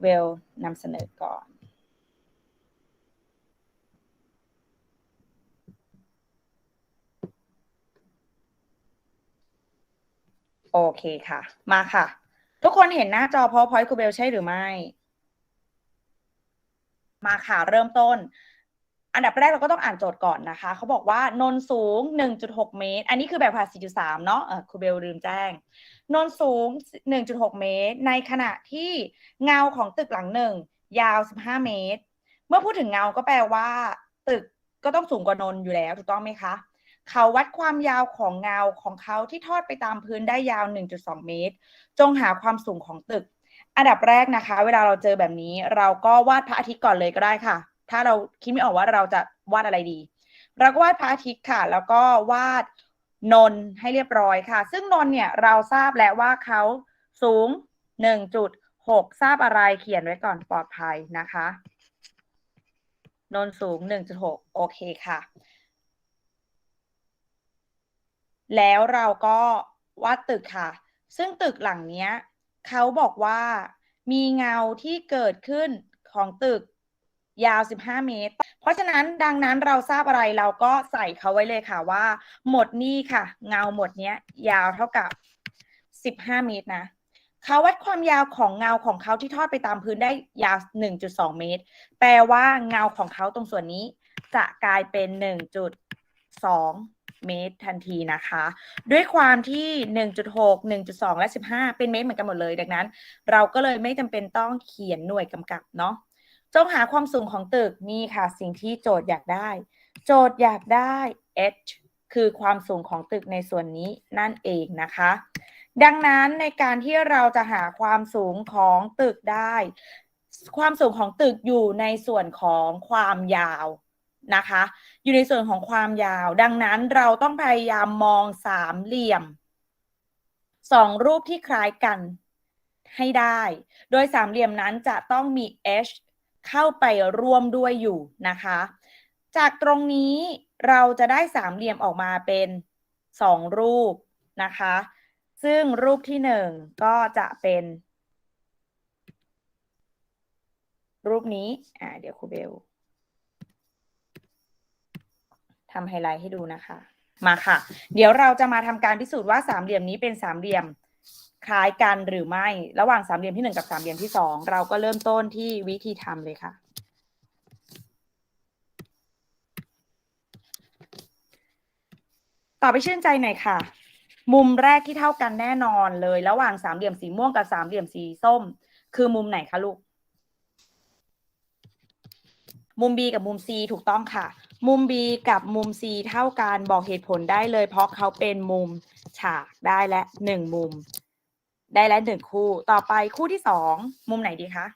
เวลนำเสนอก่อนโอเคค่ะ มาค่ะ ทุกคนเห็นหน้าจอ PowerPoint ครูเบลใช่หรือไม่ มาค่ะ เริ่มต้น อันดับแรกเราก็ต้องอ่านโจทย์ก่อนนะคะ เขาบอกว่านนสูง 1.6 เมตร อันนี้คือแบบภาษีจุดสามเนาะครูเบลลืมแจ้ง นนสูง 1.6 เมตร ในขณะที่เงาของตึกหลังหนึ่งยาว 15 เมตร เมื่อพูดถึงเงาก็แปลว่า ตึกก็ต้องสูงกว่านนอยู่แล้วถูกต้องไหมคะ เขาวัดความยาวของเงาของเขาที่ทอดไปตามพื้นได้ยาว 1.2 เมตร จงหาความสูงของตึก อันดับแรกนะคะ เวลาเราเจอแบบนี้ เราก็วาดพระอาทิตย์ก่อนเลยก็ได้ค่ะ ถ้าเราคิดไม่ออกว่าเราจะวาดอะไรดี เราก็วาดพระอาทิตย์ค่ะ แล้วก็วาดนนท์ให้เรียบร้อยค่ะ ซึ่งนนท์เนี่ยเราทราบแล้วว่าเขาสูง 1.6 ทราบอะไรเขียนไว้ก่อนปลอดภัยนะคะ นนท์สูง 1.6 โอเคค่ะ แล้วเราก็วาดตึกค่ะ ซึ่งตึกหลังเนี้ยเขาบอกว่ามีเงาที่เกิดขึ้นของตึก ยาว 15 เมตร เพราะฉะนั้นดังนั้นเราทราบอะไรเราก็ใส่เขาไว้เลยค่ะว่า หมดนี่ค่ะ เงาหมดเนี้ย ยาวเท่ากับ 15 เมตรนะเขาวัดความยาวของเงาของเขาที่ทอดไปตามพื้นได้ยาว 1.2 เมตร แปลว่าเงาของเขาตรงส่วนนี้จะกลายเป็น 1.2 เมตรทันทีนะคะ ด้วยความที่ 1.6 1.2 และ 15 เป็นเมตรเหมือนกันหมดเลย ดังนั้น เราก็เลยไม่จำเป็นต้องเขียนหน่วยกำกับเนาะ จงหาความสูงของตึกนี่ค่ะ สิ่งที่โจทย์อยากได้ โจทย์อยากได้ h คือความสูงของตึกในส่วนนี้นั่นเองนะคะ ดังนั้นในการที่เราจะหาความสูงของตึกได้ ความสูงของตึกอยู่ในส่วนของความยาวนะคะ อยู่ในส่วนของความยาว ดังนั้นเราต้องพยายามมองสามเหลี่ยมสองรูปที่คล้ายกันให้ได้ โดยสามเหลี่ยมนั้นจะต้องมี h เข้าไปร่วมด้วยอยู่นะคะ จากตรงนี้เราจะได้สามเหลี่ยมออกมาเป็นสองรูปนะคะ ซึ่งรูปที่หนึ่งก็จะเป็น รูปนี้อ่าเดี๋ยวครูเบลทำไฮไลท์ให้ดูนะคะ มาค่ะ เดี๋ยวเราจะมาทำการพิสูจน์ว่าสามเหลี่ยมนี้เป็นสามเหลี่ยม คล้ายกันหรือไม่ ระหว่างสามเหลี่ยมที่หนึ่งกับสามเหลี่ยมที่สองเราก็เริ่มต้นที่วิธีทำเลยค่ะ ต่อไปชื่นใจหน่อยค่ะ มุมแรกที่เท่ากันแน่นอนเลย ระหว่างสามเหลี่ยมสีม่วงกับสามเหลี่ยมสีส้ม คือมุมไหนคะลูก มุม B กับมุม C ถูกต้องค่ะ มุม B กับมุม C เท่ากันบอกเหตุผลได้เลย เพราะเขาเป็นมุมฉากได้และหนึ่งมุม ได้และหนึ่งคู่ ต่อไปคู่ที่สองมุมไหนดีคะ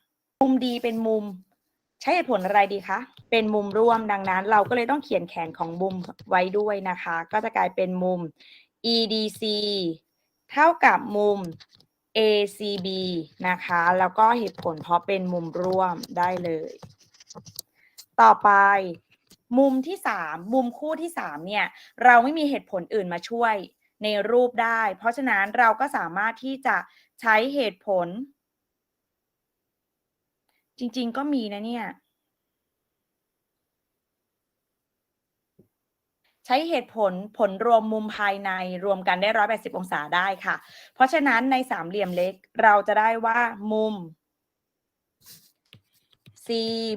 มุม D เป็นมุม ใช้เหตุผลอะไรดีคะ เป็นมุมร่วมดังนั้น เราก็เลยต้องเขียนแขนของมุมไว้ด้วยนะคะ ก็จะกลายเป็นมุม EDC เท่ากับมุม ACB นะคะ แล้วก็เหตุผลเพราะเป็นมุมร่วมได้เลย ต่อไปมุมที่สามมุมคู่ที่สามเนี่ย เราไม่มีเหตุผลอื่นมาช่วย ในรูปได้ เพราะฉะนั้นเราก็สามารถที่จะใช้เหตุผล จริงๆก็มีนะเนี่ย ใช้เหตุผลผลรวมมุมภายในรวมกันได้ 180 องศาได้ค่ะ เพราะฉะนั้นในสามเหลี่ยมเล็กเราจะได้ว่ามุม C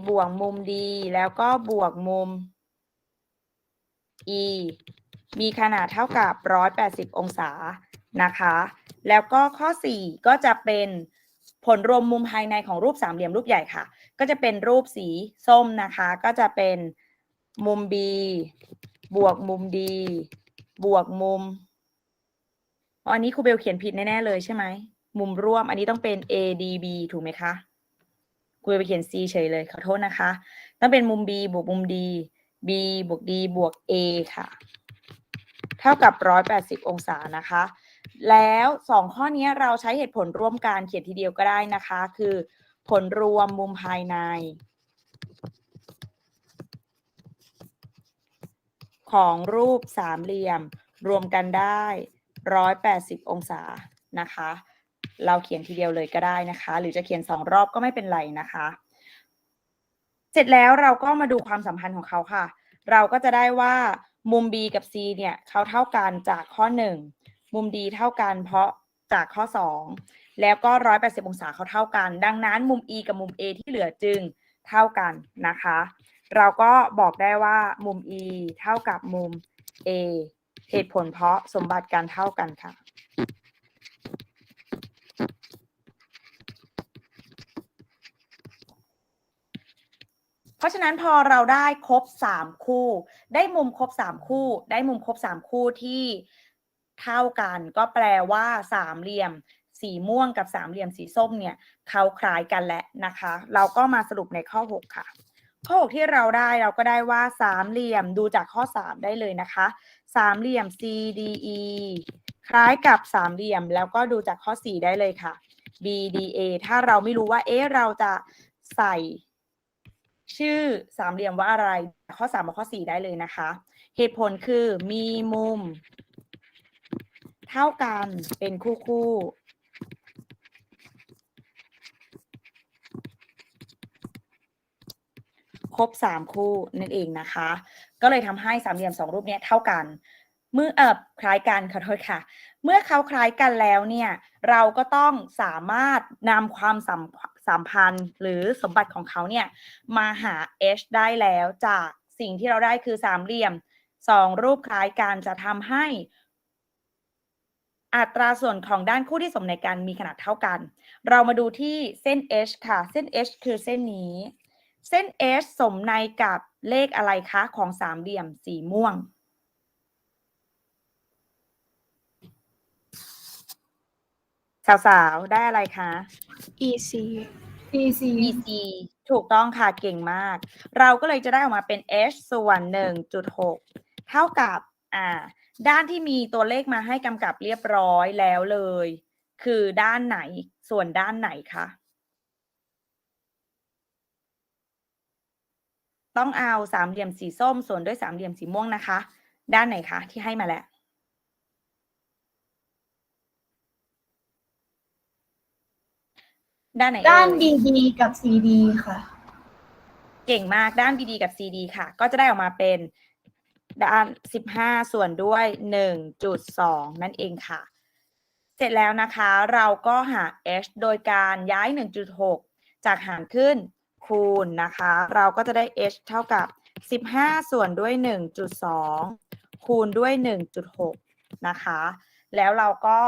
บวกมุม D แล้วก็บวกมุม E มีขนาดเท่ากับ 180 องศานะคะ แล้วก็ข้อ 4 ก็จะเป็นผลรวมมุมภายในของรูปสามเหลี่ยมรูปใหญ่ค่ะ ก็จะเป็นรูปสีส้มนะคะ ก็จะเป็นมุม B บวกมุม D บวกมุม อันนี้ครูเบลเขียนผิดแน่ๆเลยใช่ไหม มุมร่วมอันนี้ต้องเป็น ADB ถูกไหมคะครูเบลไปเขียน C เฉยเลยขอโทษนะคะ ต้องเป็นมุม B บวกมุม D B บวก D บวก A ค่ะ เท่ากับ 180 องศานะคะ แล้วสองข้อนี้เราใช้เหตุผลร่วมกันเขียนทีเดียวก็ได้นะคะ คือผลรวมมุมภายใน ของรูปสามเหลี่ยม รวมกันได้ 180 องศานะคะ เราเขียนทีเดียวเลยก็ได้นะคะ หรือจะเขียนสองรอบก็ไม่เป็นไรนะคะ เสร็จแล้วเราก็มาดูความสัมพันธ์ของเขาค่ะ เราก็จะได้ว่ามุม B กับ C เนี่ยเขาเท่ากันจากข้อ 1 มุม D เท่ากัน เพราะจากข้อ 2 แล้วก็ 180 องศาเขาเท่ากัน ดังนั้นมุม E กับมุม A ที่เหลือจึงเท่ากันนะคะ เราก็บอกได้ว่ามุม E เท่ากับมุม A เหตุผลเพราะสมบัติการเท่ากันค่ะ ราะฉะนั้นพอเราได้ครบสามคู่ ได้มุมครบสามคู่ ได้มุมครบสามคู่ที่เท่ากันก็แปลว่าสามเหลี่ยม สีม่วงกับสามเหลี่ยมสีส้มเนี่ยเขาคล้ายกันแหล้วนะคะ เราก็มาสรุปในข้อ 6 ค่ะ ข้อ 6 ที่เราได้เราก็ได้ว่าสามเหลี่ยมดูจากข้อ 3 ได้เลยนะคะสามเหลี่ยม CDE คล้ายกับสามเหลี่ยมแล้วก็ดูจากข้อ 4 ได้เลยค่ะ BDA ถ้าเราไม่รู้ว่าเอ๊ะเราจะใส่ ชื่อสามเหลี่ยมว่าอะไร ข้อ3กับข้อ4ได้เลยนะคะ เหตุผลคือมีมุม เท่ากันเป็นคู่คู่ครบสามคู่นั่นเองนะคะ ก็เลยทำให้สามเหลี่ยมสองรูปเนี้ยเท่ากัน เมื่อเออคล้ายกันขอโทษค่ะ เมื่อเขาคล้ายกันแล้วเนี่ย เราก็ต้องสามารถนำความสัม สัมพันหรือสมบัติของเขาเนี่ยมาหา h ได้แล้วจากสิ่งที่เราได้คือสามเหลี่ยมสองรูปคล้ายกันจะทำให้อัตราส่วนของด้านคู่ที่สมในกันมีขนาดเท่ากัน เรามาดูที่เส้น h ค่ะ เส้น h คือเส้นนี้ เส้น h สมในกับเลขอะไรคะ ของสามเหลี่ยมสีม่วง สาวๆได้อะไรคะ EC EC EC ถูกต้องค่ะเก่งมาก เราก็เลยจะได้ออกมาเป็น h ส่วน 1.6 เท่ากับอ่าด้านที่มีตัวเลขมาให้กำกับเรียบร้อยแล้วเลย คือด้านไหนส่วนด้านไหนคะ ต้องเอาสามเหลี่ยมสีส้มส่วนด้วยสามเหลี่ยมสีม่วงนะคะ ด้านไหนคะที่ให้มาแล้ว ด้านไหนเอ่ยด้าน BD กับ CD ค่ะ เก่งมากด้าน BD กับ CD ค่ะ ก็จะได้ออกมาเป็นด้าน 15 ส่วนด้วย 1.2 นั่นเองค่ะ เสร็จแล้วนะคะเราก็หา h โดยการย้าย 1.6 จากหารขึ้นคูณนะคะ เราก็จะได้ h เท่ากับ 15 ส่วนด้วย 1.2 คูณด้วย 1.6 นะคะ แล้วเราก็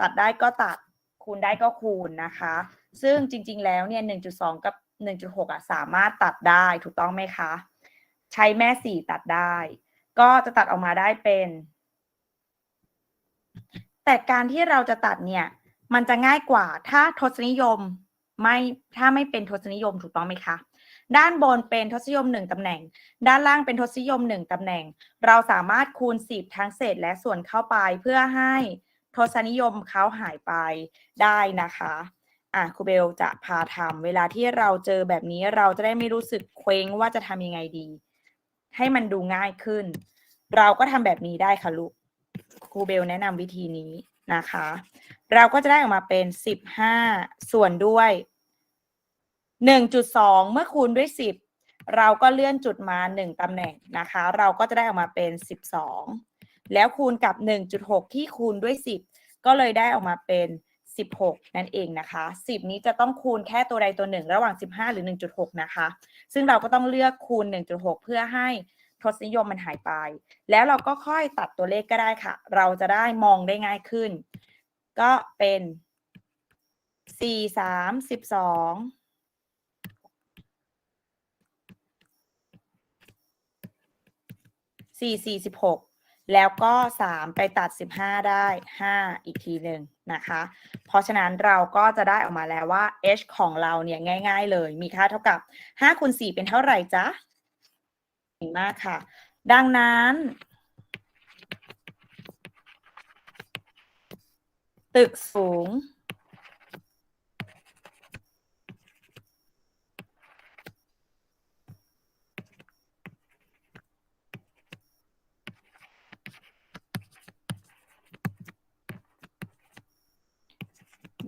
ตัดได้ก็ตัดคูณได้ก็คูณนะคะ ซึ่งจริง ๆ แล้วเนี่ย1.2 กับ 1.6อะสามารถตัดได้ถูกต้องไหมคะ ใช้แม่สี่ตัดได้ ก็จะตัดออกมาได้เป็น แต่การที่เราจะตัดเนี่ย มันจะง่ายกว่าถ้าทศนิยมไม่ถ้าไม่เป็นทศนิยมถูกต้องไหมคะด้านบนเป็นทศนิยมหนึ่งตำแหน่ง ด้านล่างเป็นทศนิยมหนึ่งตำแหน่ง เราสามารถคูณสิบทั้งเศษและส่วนเข้าไปเพื่อให้ทศนิยมเขาหายไปได้นะคะ อะครูเบลจะพาทำเวลาที่เราเจอแบบนี้เราจะได้ไม่รู้สึกเคว้งว่าจะทำยังไงดี ให้มันดูง่ายขึ้น เราก็ทำแบบนี้ได้ค่ะลูกครูเบลแนะนำวิธีนี้นะคะ เราก็จะได้ออกมาเป็น 15 ส่วนด้วย 1.2 เมื่อคูณด้วย 10 เราก็เลื่อนจุดมา 1ตำแหน่งนะคะ เราก็จะได้ออกมาเป็น 12 แล้วคูณกับ 1.6 ที่คูณด้วย 10 ก็เลยได้ออกมาเป็น 16 นั่นเองนะคะ 10 นี้จะต้องคูณแค่ตัวใดตัวหนึ่ง ระหว่าง 15 หรือ 1.6 นะคะ ซึ่งเราก็ต้องเลือกคูณ 1.6 เพื่อให้ทศนิยมมันหายไป แล้วเราก็ค่อยตัดตัวเลขก็ได้ค่ะ เราจะได้มองได้ง่ายขึ้น ก็เป็น 4 3 12 4 4 16 แล้วก็ 3 ไปตัด 15 ได้ 5 อีกทีหนึ่งนะคะ เพราะฉะนั้นเราก็จะได้ออกมาแล้วว่า h ของเราเนี่ยง่าย ๆ เลย มีค่าเท่ากับ5คูณ4เป็นเท่าไหร่จ๊ะเก่งมากค่ะ ดังนั้น ตึกสูง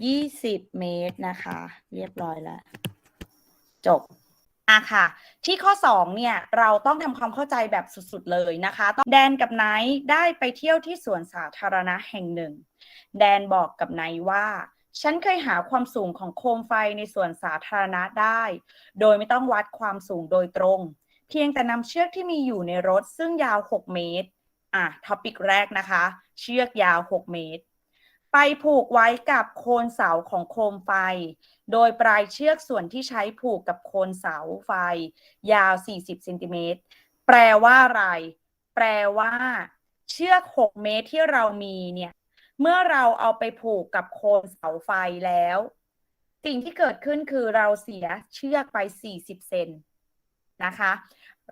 ยี่สิบเมตรนะคะ เรียบร้อยแล้ว จบอะค่ะ ที่ข้อสองเนี่ย เราต้องทำความเข้าใจแบบสุดๆเลยนะคะตองแดนกับไนท์ได้ไปเที่ยวที่สวนสาธารณะแห่งหนึ่ง แดนบอกกับไนท์ว่า ฉันเคยหาความสูงของโคมไฟในสวนสาธารณะได้ โดยไม่ต้องวัดความสูงโดยตรง เพียงแต่นำเชือกที่มีอยู่ในรถซึ่งยาว 6 เมตร อะท็อปิกแรกนะคะ เชือกยาว 6 เมตร ไปผูกไว้กับโคนเสาของโคมไฟ โดยปลายเชือกส่วนที่ใช้ผูกกับโคนเสาไฟ ยาว 40เซนติเมตร แปลว่าอะไร แปลว่า เชือก 6 เมตรที่เรามีเนี่ย เมื่อเราเอาไปผูกกับโคนเสาไฟแล้ว สิ่งที่เกิดขึ้นคือเราเสียเชือกไป 40 เซนนะคะ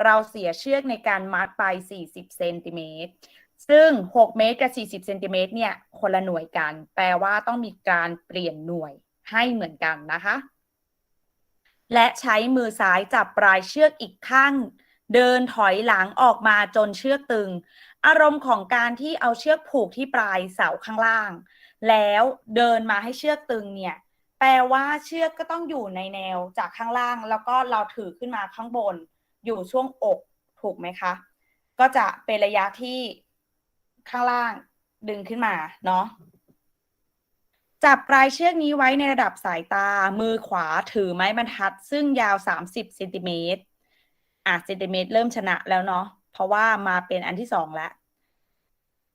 เราเสียเชือกในการมัดไป 40เซนติเมตร ซึ่ง 6 เมตรกับ 40 เซนติเมตรเนี่ยคนละหน่วยกัน แปลว่าต้องมีการเปลี่ยนหน่วยให้เหมือนกันนะคะ และใช้มือซ้ายจับปลายเชือกอีกข้าง เดินถอยหลังออกมาจนเชือกตึง อารมณ์ของการที่เอาเชือกผูกที่ปลายเสาข้างล่าง แล้วเดินมาให้เชือกตึงเนี่ยแปลว่าเชือกก็ต้องอยู่ในแนวจากข้างล่าง แล้วก็เราถือขึ้นมาข้างบน อยู่ช่วงอกถูกไหมคะ ก็จะเป็นระยะที่ ข้างล่างดึงขึ้นมาเนาะจับปลายเชือกนี้ไว้ในระดับสายตา มือขวาถือไม้บรรทัด ซึ่งยาว 30เซนติเมตรอะเซนติเมตรเริ่มชนะแล้วเนาะเพราะว่ามาเป็นอันที่สองแล้ว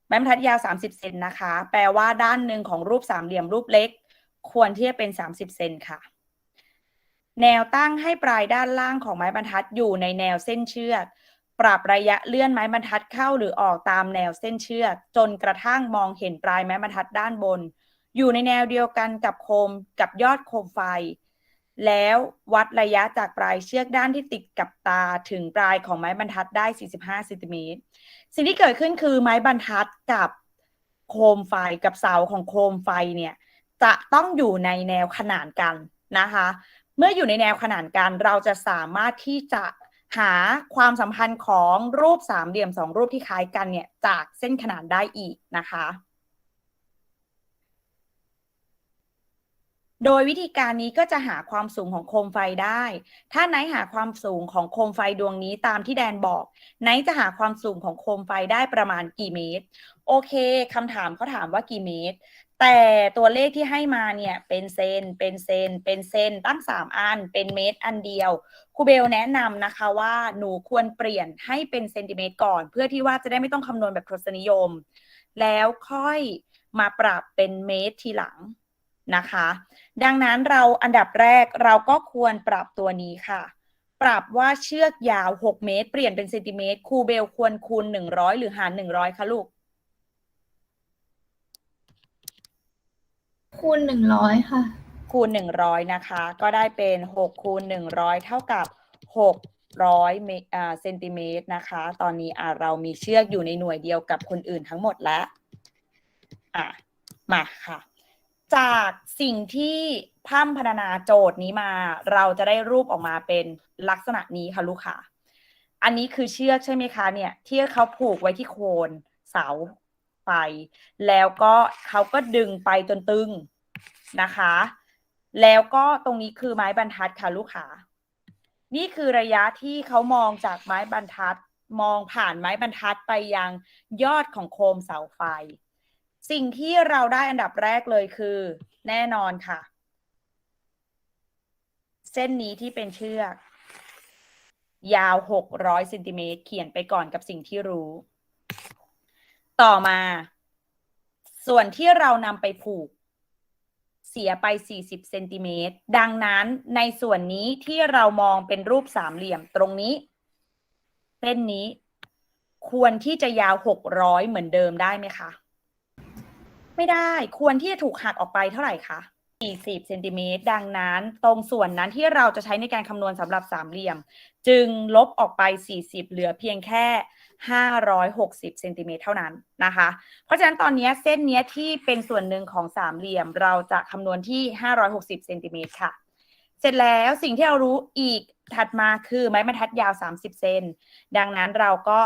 ไม้บรรทัดยาว 30เซนนะคะ แปลว่าด้านหนึ่งของรูปสามเหลี่ยมรูปเล็ก ควรที่จะเป็น 30เซนค่ะ แนวตั้งให้ปลายด้านล่างของไม้บรรทัดอยู่ในแนวเส้นเชือก ปรับระยะเลื่อนไม้บรรทัดเข้าหรือออกตามแนวเส้นเชือก จนกระทั่งมองเห็นปลายไม้บรรทัดด้านบน อยู่ในแนวเดียวกันกับโคมกับยอดโคมไฟ แล้ววัดระยะจากปลายเชือกด้านที่ติดกับตาถึงปลายของไม้บรรทัดได้ 45เซนติเมตรสิ่งที่เกิดขึ้นคือไม้บรรทัดกับโคมไฟกับเสาของโคมไฟเนี่ย จะต้องอยู่ในแนวขนานกันนะคะ เมื่ออยู่ในแนวขนานกันเราจะสามารถที่จะ หาความสัมพันธ์ของรูปสามเหลี่ยมสองรูปที่คล้ายกันเนี่ยจากเส้นขนานได้อีกนะคะ โดยวิธีการนี้ก็จะหาความสูงของโคมไฟได้ ถ้าไนท์หาความสูงของโคมไฟดวงนี้ตามที่แดนบอก ไนท์จะหาความสูงของโคมไฟได้ประมาณกี่เมตร โอเคคำถามเขาถามว่ากี่เมตร แต่ตัวเลขที่ให้มาเนี่ยเป็นเซน เป็นเซน เป็นเซน ตั้ง 3 อัน เป็นเมตรอันเดียว ครูเบลแนะนำนะคะว่าหนูควรเปลี่ยนให้เป็นเซนติเมตรก่อน เพื่อที่ว่าจะได้ไม่ต้องคำนวณแบบทศนิยม แล้วค่อยมาปรับเป็นเมตรทีหลังนะคะ ดังนั้นเราอันดับแรกเราก็ควรปรับตัวนี้ค่ะ ปรับว่าเชือกยาว 6 เมตร เปลี่ยนเป็นเซนติเมตรครูเบลควรคูณ 100 หรือหาร 100คะลูก คูณหนึ่งร้อยค่ะ คูณ100นะคะ ก็ได้เป็น6คูณ100เท่ากับ600เมตรอ่าเซนติเมตรนะคะ ตอนนี้เรามีเชือกอยู่ในหน่วยเดียวกับคนอื่นทั้งหมดแล้วอะมาค่ะ จากสิ่งที่พร่ำพรรณนาโจทย์นี้มา เราจะได้รูปออกมาเป็นลักษณะนี้ค่ะลูกค้าอันนี้คือเชือกใช่ไหมคะเนี่ยที่เขาผูกไว้ที่โคนเสา ไฟแล้วก็เขาก็ดึงไปจนตึงนะคะ แล้วก็ตรงนี้คือไม้บรรทัดค่ะลูกค้านี่คือระยะที่เขามองจากไม้บรรทัดมองผ่านไม้บรรทัดไปยังยอดของโคมเสาไฟ สิ่งที่เราได้อันดับแรกเลยคือ แน่นอนค่ะ เส้นนี้ที่เป็นเชือก ยาว 600เซนติเมตรเขียนไปก่อนกับสิ่งที่รู้ ต่อมา ส่วนที่เรานำไปผูก เสียไป 40เซนติเมตรดังนั้นในส่วนนี้ที่เรามองเป็นรูปสามเหลี่ยมตรงนี้ เส้นนี้ ควรที่จะยาว 600 เหมือนเดิมได้ไหมคะ ไม่ได้ควรที่จะถูกหักออกไปเท่าไหร่คะ 40เซนติเมตรดังนั้นตรงส่วนนั้นที่เราจะใช้ในการคำนวณสำหรับสามเหลี่ยม จึงลบออกไป 40 เหลือเพียงแค่ 560เซนติเมตรเท่านั้นนะคะ เพราะฉะนั้นตอนนี้เส้นนี้ที่เป็นส่วนหนึ่งของสามเหลี่ยม เราจะคำนวณที่ 560เซนติเมตรค่ะ เสร็จแล้วสิ่งที่เรารู้อีกถัดมาคือไม้บรรทัดยาว 30 เซนดังนั้นเราก็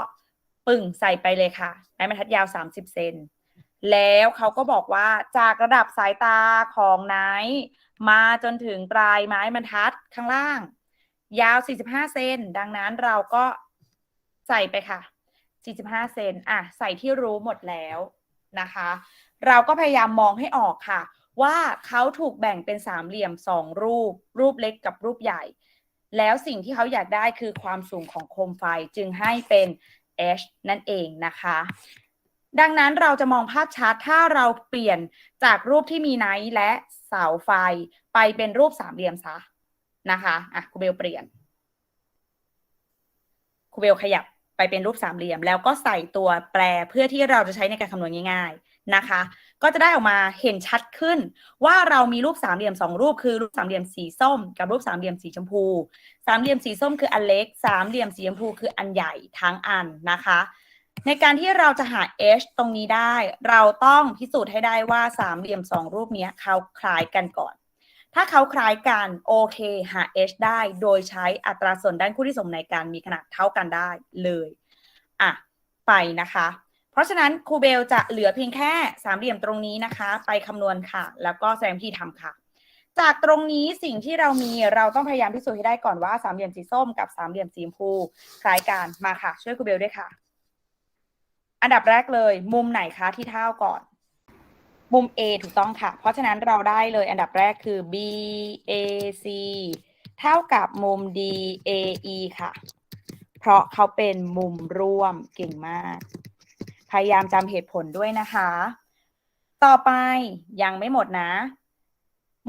ปึ่งใส่ไปเลยค่ะ ไม้บรรทัดยาว 30 เซน แล้วเขาก็บอกว่าจากระดับสายตาของไนท์มาจนถึงปลายไม้บรรทัดข้างล่าง ยาว 45 เซนดังนั้นเราก็ใส่ไปค่ะ 45 เซนอะใส่ที่รู้หมดแล้วนะคะ เราก็พยายามมองให้ออกค่ะ ว่าเขาถูกแบ่งเป็นสามเหลี่ยมสองรูป รูปเล็กกับรูปใหญ่ แล้วสิ่งที่เขาอยากได้คือความสูงของโคมไฟจึงให้เป็น h นั่นเองนะคะ ดังนั้นเราจะมองภาพชัดถ้าเราเปลี่ยนจากรูปที่มีไนท์และเสาไฟไปเป็นรูปสามเหลี่ยมซะนะคะอะครูเบลเปลี่ยนครูเบลขยับไปเป็นรูปสามเหลี่ยม แล้วก็ใส่ตัวแปรเพื่อที่เราจะใช้ในการคำนวณง่ายๆนะคะ ก็จะได้ออกมาเห็นชัดขึ้น ว่าเรามีรูปสามเหลี่ยมสองรูปคือรูปสามเหลี่ยมสีส้ม กับรูปสามเหลี่ยมสีชมพู สามเหลี่ยมสีส้มคืออันเล็ก สามเหลี่ยมสีชมพูคืออันใหญ่ทั้งอันนะคะ ในการที่เราจะหา h ตรงนี้ได้ เราต้องพิสูจน์ให้ได้ว่าสามเหลี่ยมสองรูปเนี้ยเขาคล้ายกันก่อน ถ้าเขาคล้ายกันโอเคหา h ได้โดยใช้อัตราส่วนด้านคู่ที่สมในการมีขนาดเท่ากันได้เลยอะไปนะคะ เพราะฉะนั้นครูเบลจะเหลือเพียงแค่สามเหลี่ยมตรงนี้นะคะ ไปคำนวณค่ะ แล้วก็แสดงวิธีทำค่ะ จากตรงนี้สิ่งที่เรามีเราต้องพยายามพิสูจน์ให้ได้ก่อนว่าสามเหลี่ยมสีส้มกับสามเหลี่ยมสีชมพูคล้ายกันมาค่ะ ช่วยครูเบลด้วยค่ะ อันดับแรกเลย มุมไหนคะที่เท่าก่อน มุม A ถูกต้องค่ะ เพราะฉะนั้นเราได้เลยอันดับแรกคือ B A C เท่ากับมุม D A E ค่ะ เพราะเขาเป็นมุมร่วมเก่งมาก พยายามจำเหตุผลด้วยนะคะ ต่อไปยังไม่หมดนะ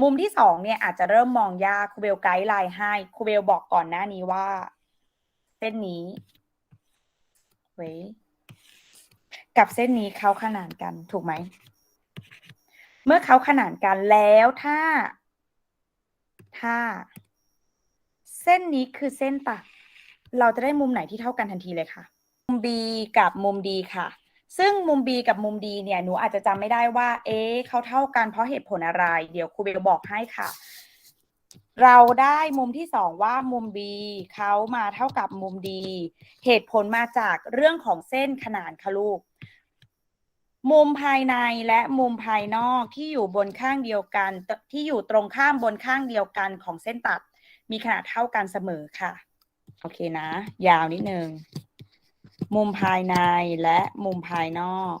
มุมที่สองเนี่ยอาจจะเริ่มมองยากครูเบลไกด์ไลน์ให้ครูเบลบอกก่อนหน้านี้ว่า เส้นนี้เว้ย กับเส้นนี้เขาขนานกันถูกไหม เมื่อเขาขนานกันแล้วถ้า ถ้า เส้นนี้คือเส้นตัด เราจะได้มุมไหนที่เท่ากันทันทีเลยค่ะ มุม B กับมุม D ค่ะ ซึ่งมุม B กับมุม D เนี่ยหนูอาจจะจำไม่ได้ว่า เอ๊ะเขาเท่ากันเพราะเหตุผลอะไร เดี๋ยวครูเบลบอกให้ค่ะ เราได้มุมที่สองว่ามุม B เขามาเท่ากับมุม D เหตุผลมาจากเรื่องของเส้นขนานค่ะลูก มุมภายในและมุมภายนอกที่อยู่บนข้างเดียวกัน ที่อยู่ตรงข้ามบนข้างเดียวกันของเส้นตัด มีขนาดเท่ากันเสมอค่ะ โอเคนะ ยาวนิดนึง มุมภายในและมุมภายนอก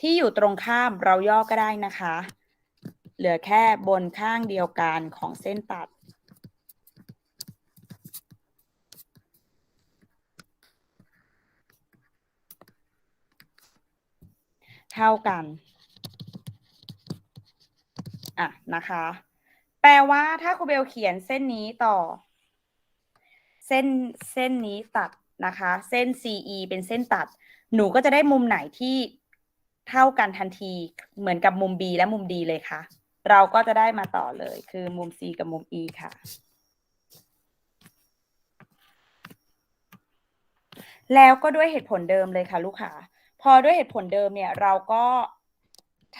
ที่อยู่ตรงข้ามเราย่อก็ได้นะคะ เหลือแค่บนข้างเดียวกันของเส้นตัด เท่ากันอะนะคะ แปลว่าถ้าครูเบลเขียนเส้นนี้ต่อ เส้นเส้นนี้ตัดนะคะ เส้น CE เป็นเส้นตัด หนูก็จะได้มุมไหนที่เท่ากันทันทีเหมือนกับมุม B และมุม D เลยค่ะ เราก็จะได้มาต่อเลย คือมุม C กับมุม E ค่ะ แล้วก็ด้วยเหตุผลเดิมเลยค่ะ ลูกค้า พอด้วยเหตุผลเดิมเนี่ย เราก็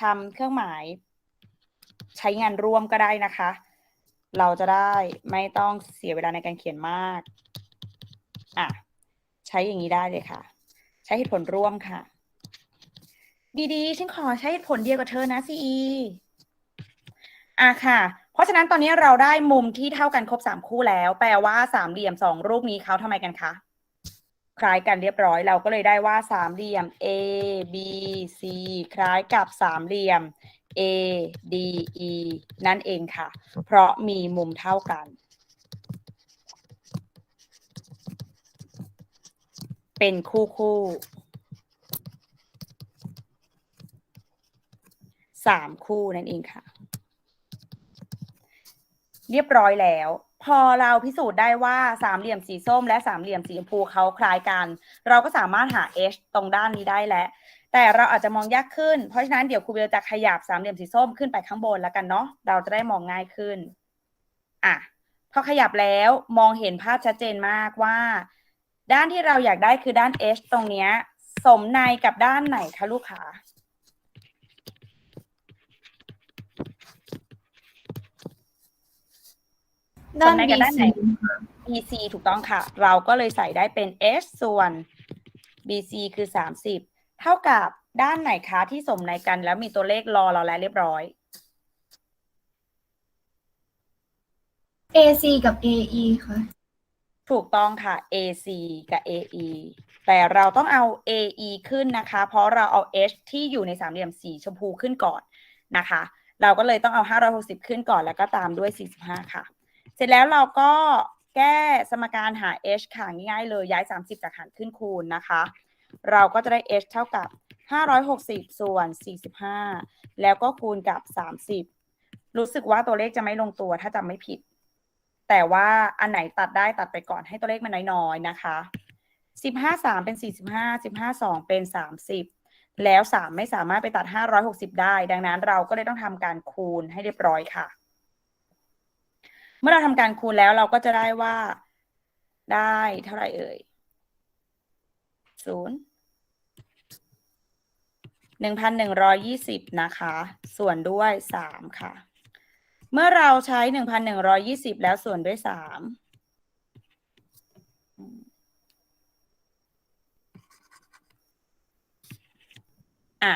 ทำเครื่องหมายใช้งานร่วมก็ได้นะคะ เราจะได้ไม่ต้องเสียเวลาในการเขียนมาก อะ ใช้อย่างนี้ได้เลยค่ะ ใช้เหตุผลร่วมค่ะ ดีๆฉันขอใช้เหตุผลเดียวกับเธอนะซีอีอะค่ะ เพราะฉะนั้นตอนนี้เราได้มุมที่เท่ากันครบสามคู่แล้ว แปลว่าสามเหลี่ยมสองรูปนี้เขาทำไมกันคะ คล้ายกันเรียบร้อย เราก็เลยได้ว่าสามเหลี่ยม A B C คล้ายกับสามเหลี่ยม A D E นั่นเองค่ะ เพราะมีมุมเท่ากัน เป็นคู่คู่สามคู่นั่นเองค่ะ เรียบร้อยแล้ว พอเราพิสูจน์ได้ว่าสามเหลี่ยมสีส้มและสามเหลี่ยมสีชมพูเขาคล้ายกัน เราก็สามารถหา h ตรงด้านนี้ได้แล้ว แต่เราอาจจะมองยากขึ้น เพราะฉะนั้นเดี๋ยวครูเบลจะขยับสามเหลี่ยมสีส้มขึ้นไปข้างบนแล้วกันเนาะเราจะได้มองง่ายขึ้นอะพอขยับแล้วมองเห็นภาพชัดเจนมากว่า ด้านที่เราอยากได้คือด้าน h ตรงเนี้ยสมในกับด้านไหนคะลูกค้า ด้านสมในกับด้านไหน BC BC ถูกต้องค่ะ เราก็เลยใส่ได้เป็น h ส่วน BC คือ 30 เท่ากับด้านไหนคะที่สมในกันแล้วมีตัวเลขรอเราแล้วเรียบร้อย AC กับ AE ค่ะ ถูกต้องค่ะ AC กับ AE แต่เราต้องเอา AE ขึ้นนะคะ เพราะเราเอา H ที่อยู่ในสามเหลี่ยมสีชมพูขึ้นก่อนนะคะ เราก็เลยต้องเอา 560 ขึ้นก่อนแล้วก็ตามด้วย 45 ค่ะ เสร็จแล้วเราก็แก้สมการหา H ค่ะง่ายๆเลยย้าย 30 จากหารขึ้นคูณนะคะ เราก็จะได้ H เท่ากับ 560 ส่วน 45 แล้วก็คูณกับ 30 รู้สึกว่าตัวเลขจะไม่ลงตัวถ้าจำไม่ผิด แต่ว่าอันไหนตัดได้ตัดไปก่อนให้ตัวเลขมันน้อยๆนะคะ 15 3 เป็น 45 15 2 เป็น 30 แล้ว 3 ไม่สามารถไปตัด 560 ได้ ดังนั้นเราก็เลยต้องทำการคูณให้เรียบร้อยค่ะ เมื่อเราทำการคูณแล้วเราก็จะได้ว่าได้เท่าไหร่เอ่ยศูนย์หนึ่งพันหนึ่งร้อยี่สิบนะคะ ส่วนด้วยสามค่ะ เมื่อเราใช้หนึ่งพันหนึ่งร้อยี่สิบแล้วส่วนด้วยสามอะ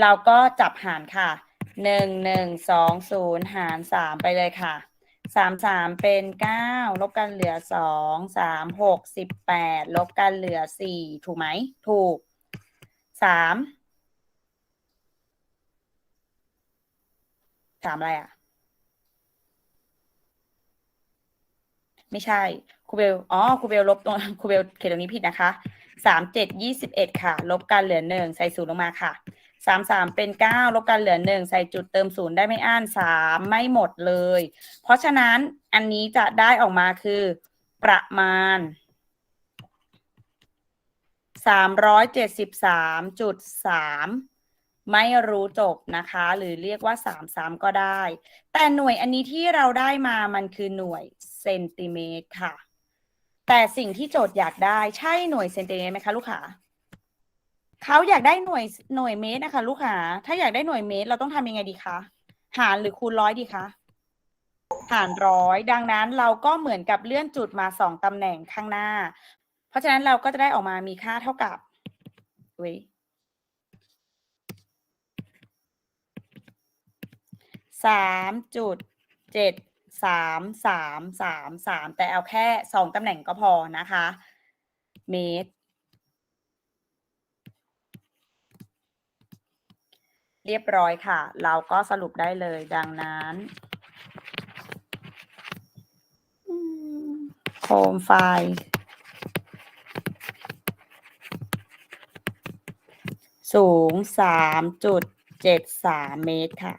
เราก็จับหารค่ะหนึ่งหนึ่งสองศูนย์หารสามไปเลยค่ะ สามสามเป็นเก้าลบกันเหลือสองสามหกสิบแปดลบกันเหลือสี่ถูกไหม ถูกสามสามอะไรอะ ไม่ใช่ครูเบลอ๋อครูเบลลบตรงครูเบลเขียนตรงนี้ผิดนะคะสามเจ็ดยี่สิบเอ็ดค่ะ ลบกันเหลือหนึ่งใส่ศูนย์ลงมาค่ะ สามสามเป็นเก้าลบกันเหลือหนึ่งใส่จุดเติมศูนย์ได้ไม่อั้นสามไม่หมดเลย เพราะฉะนั้นอันนี้จะได้ออกมาคือประมาณสามร้อยเจ็ดสิบสามจุดสามไม่รู้จบนะคะ หรือเรียกว่าสามสามก็ได้ แต่หน่วยอันนี้ที่เราได้มามันคือหน่วยเซนติเมตรค่ะ แต่สิ่งที่โจทย์อยากได้ใช่หน่วยเซนติเมตรไหมคะลูกค้า เขาอยากได้หน่วยหน่วยเมตรนะคะ ลูกค้าถ้าอยากได้หน่วยเมตร เราต้องทำยังไงดีคะ หารหรือคูณร้อยดีคะ หารร้อย ดังนั้นเราก็เหมือนกับเลื่อนจุดมาสองตำแหน่งข้างหน้า เพราะฉะนั้นเราก็จะได้ออกมามีค่าเท่ากับเว้ยสามจุดเจ็ดสามสามสามสามแต่เอาแค่สองตำแหน่งก็พอนะคะ เมตร เรียบร้อยค่ะ เราก็สรุปได้เลยดังนั้นโคมไฟ สูงสามจุดเจ็ดสามเมตรค่ะ